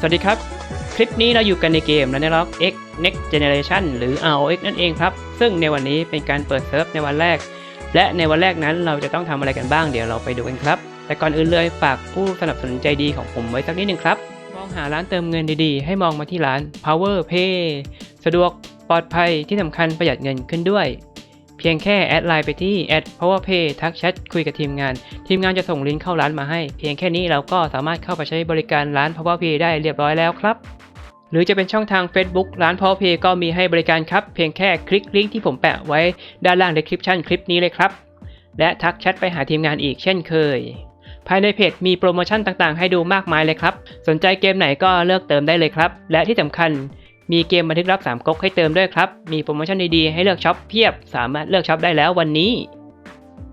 สวัสดีครับ คลิปนี้เราอยู่กันในเกม Ragnarok X Next Generation หรือ ROX นั่นเองครับ ซึ่งในวันนี้เป็นการเปิดเซิร์ฟในวันแรก และในวันแรกนั้นเราจะต้องทำอะไรกันบ้างเดี๋ยวเราไปดูกันครับ แต่ก่อนอื่นเลยฝากผู้สนับสนุนใจดีของผมไว้สักนิดหนึ่งครับ มองหาร้านเติมเงินดีๆ ให้มองมาที่ร้าน Power Pay สะดวกปลอดภัยที่สำคัญประหยัดเงินขึ้นด้วย พียงแค่แอดไลน์ไปที่แอด @powerpay ทักแชทคุยกับทีมงาน ทีมงานจะส่งลิงก์เข้าร้านมาให้ เพียงแค่นี้เราก็สามารถเข้าไปใช้บริการร้าน powerpay ได้เรียบร้อยแล้วครับ หรือจะเป็นช่องทาง Facebook ร้าน powerpay ก็มีให้บริการครับ เพียงแค่คลิกลิงก์ที่ผมแปะไว้ด้านล่าง description คลิปนี้เลยครับ และทักแชทไปหาทีมงานอีกเช่นเคย ภายในเพจมีโปรโมชั่นต่างๆ ให้ดูมากมายเลยครับ สนใจเกมไหนก็เลือกเติมได้เลยครับ และที่สำคัญ มีเกมบันทึกรับ3ก๊กให้เติมด้วยครับ มีโปรโมชั่นดีๆให้เลือกช็อปเพียบ สามารถเลือกช็อปได้แล้ววันนี้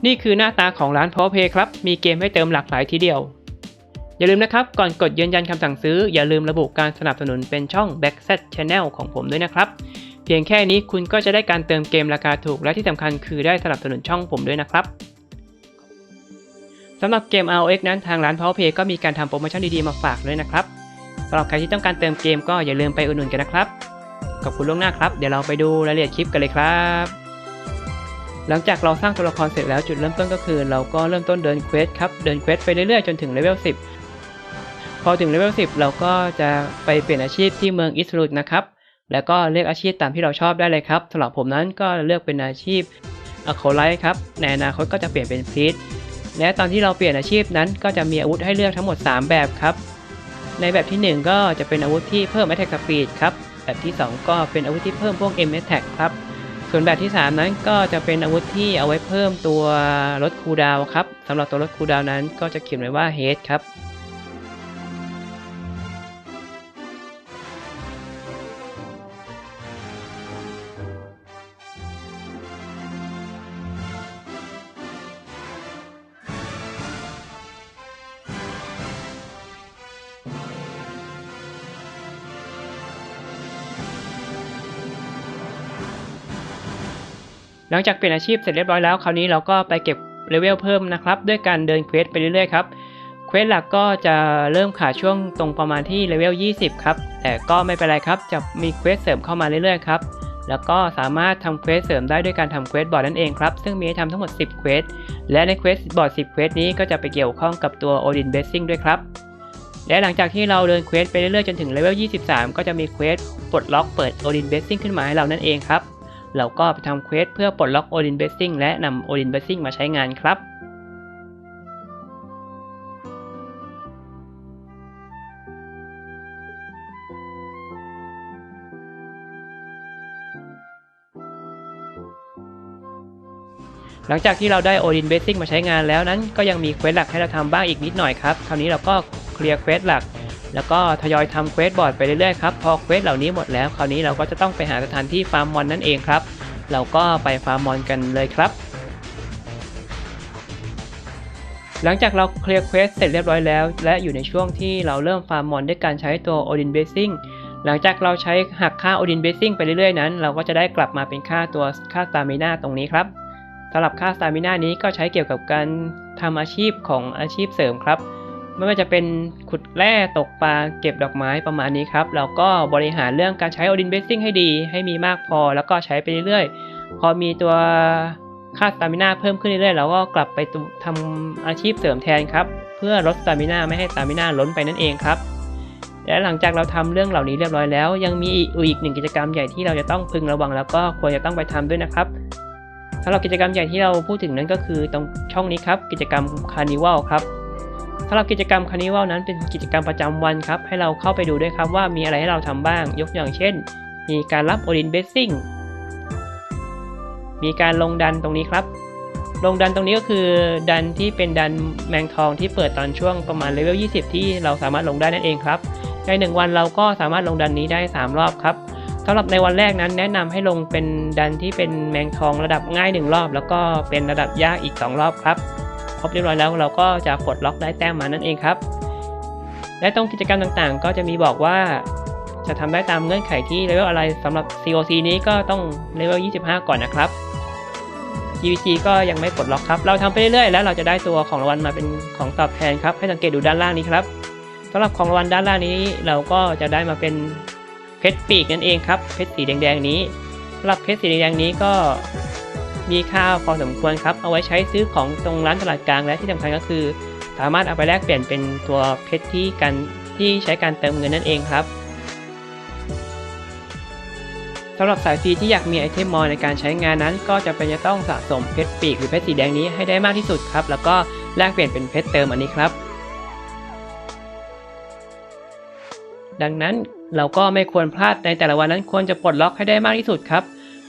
นี่คือหน้าตาของร้าน Power Pay ครับ มีเกมให้เติมหลากหลายทีเดียว อย่าลืมนะครับ ก่อนกดยืนยันคำสั่งซื้อ อย่าลืมระบุการสนับสนุนเป็นช่อง Backset Channel ของผมด้วยนะครับ เพียงแค่นี้คุณก็จะได้การเติมเกมราคาถูก และที่สำคัญคือได้สนับสนุนช่องผมด้วยนะครับสำหรับเกม ROX นั้นทางร้าน Power Pay ก็มีการทำโปรโมชั่นดีๆมาฝากด้วยนะครับำหรับใครที่ต้องการเติมเกมก็อย่าลืมไปอุดหนุนกันนะครับ ขอบคุณล่วงหน้าครับ เดี๋ยวเราไปดูรายละเอียดคลิปกันเลยครับ หลังจากเราสร้างตัวละครเสร็จแล้วจุดเริ่มต้นก็คือ เราก็เริ่มต้นเดินเควสครับ เดินเควสไปเรื่อยๆจนถึงเลเวล10 พอถึงเลเวล10 เราก็จะไปเปลี่ยนอาชีพที่เมืองอิสรุดนะครับ แล้วก็เลือกอาชีพตามที่เราชอบได้เลยครับสำหรับผมนั้นก็เลือกเป็นอาชีพอโคไลท์ครับ ในอนาคตก็จะเปลี่ยนเป็นพรีสและตอนที่เราเปลี่ยนอาชีพนั้นก็จะมีอาวุธให้เลือกทั้งหมด 3 แบบครับ ในแบบที่ 1 ก็จะเป็นอาวุธที่เพิ่ม Attack Speed ครับ แบบที่ 2 ก็เป็นอาวุธที่เพิ่มพวก M Attack ครับ ส่วนแบบที่ 3 นั้นก็จะเป็นอาวุธที่เอาไว้เพิ่มตัวลดคูดาวครับสำหรับตัวลดคูดาวน์นั้นก็จะเขียนไว้ว่า Head ครับ หลังจากเปลี่ยนอาชีพเสร็จเรียบร้อยแล้วคราวนี้เราก็ไปเก็บเลเวลเพิ่มนะครับด้วยการเดินเควสไปเรื่อยๆครับเควสหลักก็จะเริ่มขาดช่วงตรงประมาณที่เลเวล 20 ครับ แต่ก็ไม่เป็นไรครับ จะมีเควสเสริมเข้ามาเรื่อยๆครับ แล้วก็สามารถทำเควสเสริมได้ด้วยการทำเควสบอร์ดนั่นเองครับ ซึ่งมีให้ทำทั้งหมด 10 เควส และในเควสบอร์ด 10 เควสนี้ก็จะไปเกี่ยวข้องกับตัว Odin Blessing ด้วยครับ และหลังจากที่เราเดินเควสไปเรื่อยๆจนถึงเลเวล 23 ก็จะมีเควสปลดล็อกเปิด Odin Blessing ขึ้นมาให้เรานั่นเองครับ เราก็ไปทำเควสเพื่อปลดล็อก Odin Blessing และนำ Odin Blessing มาใช้งานครับหลังจากที่เราได้ Odin Blessing มาใช้งานแล้วนั้นก็ยังมีเควสหลักให้เราทำบ้างอีกนิดหน่อยครับ คราวนี้เราก็เคลียร์เควสหลัก แล้วก็ทยอยทำเควสบอร์ดไปเรื่อยๆครับพอเควสเหล่านี้หมดแล้วคราวนี้เราก็จะต้องไปหาสถานที่ฟาร์มมอนนั่นเองครับ เราก็ไปฟาร์มมอนกันเลยครับ หลังจากเราเคลียร์เควสเสร็จเรียบร้อยแล้ว และอยู่ในช่วงที่เราเริ่มฟาร์มมอนด้วยการใช้ตัว Odin Blessing หลังจากเราใช้หักค่า Odin Blessing ไปเรื่อยๆนั้น เราก็จะได้กลับมาเป็นค่าตัวค่า Stamina ตรงนี้ครับสำหรับค่า Stamina นี้ก็ใช้เกี่ยวกับการทำอาชีพของอาชีพเสริมครับ ไม่ว่าจะเป็นขุดแร่ตกปลาเก็บดอกไม้ประมาณนี้ครับเราก็บริหารเรื่องการใช้ Odin Blessing ให้ดี ให้มีมากพอแล้วก็ใช้ไปเรื่อยๆ พอมีตัวค่าสตามินาเพิ่มขึ้นเรื่อยๆเราก็กลับไปทำอาชีพเสริมแทนครับเพื่อลดสตามินาไม่ให้สตามินาล้นไปนั่นเองครับและหลังจากเราทำเรื่องเหล่านี้เรียบร้อยแล้ว ยังมีอีกหนึ่งกิจกรรมใหญ่ที่เราจะต้องพึงระวังแล้วก็ควรจะต้องไปทำด้วยนะครับสำหรับกิจกรรมใหญ่ที่เราพูดถึงนั้นก็คือตรงช่องนี้ครับกิจกรรมคาร์นิวัลครับ สำหรับกิจกรรมคานิวัลนั้นเป็นกิจกรรมประจำวันครับ ให้เราเข้าไปดูด้วยครับว่ามีอะไรให้เราทำบ้าง ยกอย่างเช่น มีการรับ Odin Blessing มีการลงดันตรงนี้ครับ ลงดันตรงนี้ก็คือดันที่เป็นดันแมงทองที่เปิดตอนช่วงประมาณเลเวล 20 ที่เราสามารถลงได้นั่นเองครับ ใน 1 วันเราก็สามารถลงดันนี้ได้ 3 รอบครับสำหรับในวันแรกนั้นแนะนำให้ลงเป็นดันที่เป็นแมงทองระดับง่าย 1 รอบ แล้วก็เป็นระดับยากอีก 2 รอบครับ รบเรียบร้อยแล้วเราก็จะปลดล็อกได้แต้มมานั่นเองครับ และตรงกิจกรรมต่างๆ ก็จะมีบอกว่าจะทำได้ตามเงื่อนไขที่เลเวลอะไรสำหรับ COC นี้ก็ต้องเลเวล 25 ก่อนนะครับ GVG ก็ยังไม่ปลดล็อกครับ เราทำไปเรื่อยๆ แล้วเราจะได้ตัวของรางวัลมาเป็นของตอบแทนครับ ให้สังเกตดูด้านล่างนี้ครับสำหรับของรางวัลด้านล่างนี้เราก็จะได้มาเป็นเพชรปีกนั่นเองครับ เพชรสีแดงๆนี้สำหรับเพชรสีแดงๆนี้ก็ มีค่าพอสมควรครับ เอาไว้ใช้ซื้อของตรงร้านตลาดกลางและที่สำคัญก็คือ สามารถเอาไปแลกเปลี่ยนเป็นตัวเพชรที่กันที่ใช้การเติมเงินนั่นเองครับสำหรับสายฟรีที่อยากมีไอเทมมอลในการใช้งานนั้น ก็จะเป็นจะต้องสะสมเพชรปีกหรือเพชรสีแดงนี้ให้ได้มากที่สุดครับ แล้วก็แลกเปลี่ยนเป็นเพชรเติมอันนี้ครับ ดังนั้นเราก็ไม่ควรพลาดในแต่ละวันนั้นควรจะปลดล็อกให้ได้มากที่สุดครับ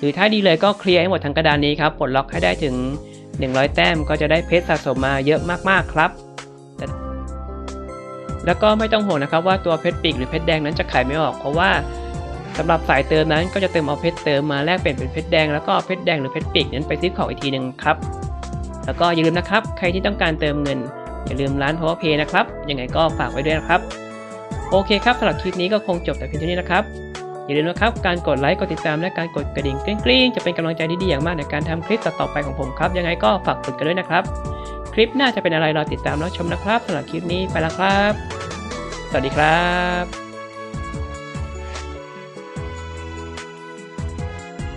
รือถ้าดีเลยก็เคลียร์ให้หมดทั้งกระดานนี้ครับปลดล็อกให้ได้ถึง 100 แต้มก็จะได้เพชรสะสมมาเยอะมากๆครับ แล้วก็ไม่ต้องห่วงนะครับว่าตัวเพชรปีกหรือเพชรแดงนั้นจะขายไม่ออก เพราะว่าสำหรับสายเติมนั้นก็จะเติมเอาเพชรเติมมาแลกเปลี่ยนเป็นเพชรแดงแล้วก็เพชรแดงหรือเพชรปีกนั้นไปซื้อของอีกทีหนึ่งครับ แล้วก็อย่าลืมนะครับ ใครที่ต้องการเติมเงิน อย่าลืมร้าน Power Pay นะครับยังไงก็ฝากไว้ด้วยนะครับ โอเคครับสำหรับคลิปนี้ก็คงจบแต่เพียงเท่านี้นะครับ อย่าลืมนะครับ การกดไลค์ กดติดตาม และการกดกระดิ่งกริ๊งๆ จะเป็นกำลังใจดีๆ อย่างมากในการทำคลิปต่อๆไปของผมครับ ยังไงก็ฝากกดกันด้วยนะครับ คลิปหน้าจะเป็นอะไรรอติดตามรับชมนะครับสำหรับคลิปนี้ไปแล้วครับ สวัสดีครับ